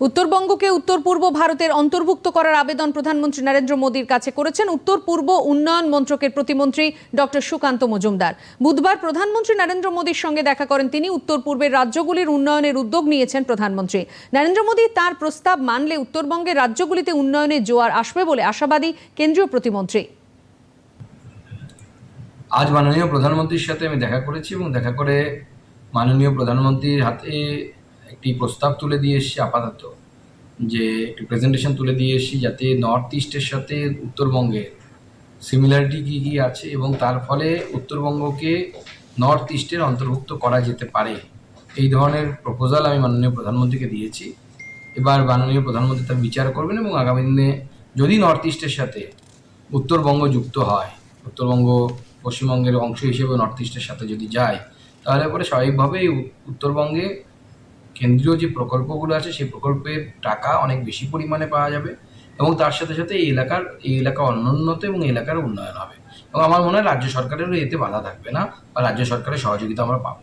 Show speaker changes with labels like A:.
A: উত্তরবঙ্গকে উত্তর পূর্ব ভারতের অন্তর্ভুক্ত করার আবেদন প্রধানমন্ত্রী নরেন্দ্র মোদীর কাছে করেছেন। উত্তর পূর্ব উন্নয়ন মন্ত্রকের প্রতিমন্ত্রী ডক্টর সুকান্ত মজুমদার। বুধবার প্রধানমন্ত্রী নরেন্দ্র মোদীর সঙ্গে দেখা করেন তিনি। উত্তর পূর্বের রাজ্যগুলির উন্নয়নের উদ্যোগ নিয়েছেন প্রধানমন্ত্রী। নরেন্দ্র মোদী তার প্রস্তাব মানলে উত্তরবঙ্গের রাজ্যগুলিতে উন্নয়নের জোয়ার আসবে বলে আশাবাদী কেন্দ্রীয় প্রতিমন্ত্রী।
B: আজ মাননীয় প্রধানমন্ত্রীর সাথে আমি দেখা করেছি এবং দেখা করে মাননীয় প্রধানমন্ত্রীর হাতে একটি প্রস্তাব তুলে দিয়ে এসেছি আপাতত, যে একটি প্রেজেন্টেশন তুলে দিয়ে এসেছি যাতে নর্থ ইস্টের সাথে উত্তরবঙ্গের সিমিলারিটি কী কী আছে এবং তার ফলে উত্তরবঙ্গকে নর্থ ইস্টের অন্তর্ভুক্ত করা যেতে পারে। এই ধরনের প্রপোজাল আমি মাননীয় প্রধানমন্ত্রীকে দিয়েছি। এবার মাননীয় প্রধানমন্ত্রী তার বিচার করবেন এবং আগামী দিনে যদি নর্থ ইস্টের সাথে উত্তরবঙ্গ যুক্ত হয়, উত্তরবঙ্গ পশ্চিমবঙ্গের অংশ হিসেবে নর্থ ইস্টের সাথে যদি যায়, তাহলে পরে স্বাভাবিকভাবেই উত্তরবঙ্গে কেন্দ্রীয় যে প্রকল্পগুলো আছে, সেই প্রকল্পের টাকা অনেক বেশি পরিমাণে পাওয়া যাবে এবং তার সাথে সাথে এই এলাকার, এই এলাকা অনুন্নত এবং এলাকার উন্নয়ন হবে। এবং আমার মনে হয় রাজ্য সরকারেরও এতে বাধা থাকবে না বা রাজ্য সরকারের সহযোগিতা আমরা পাবো।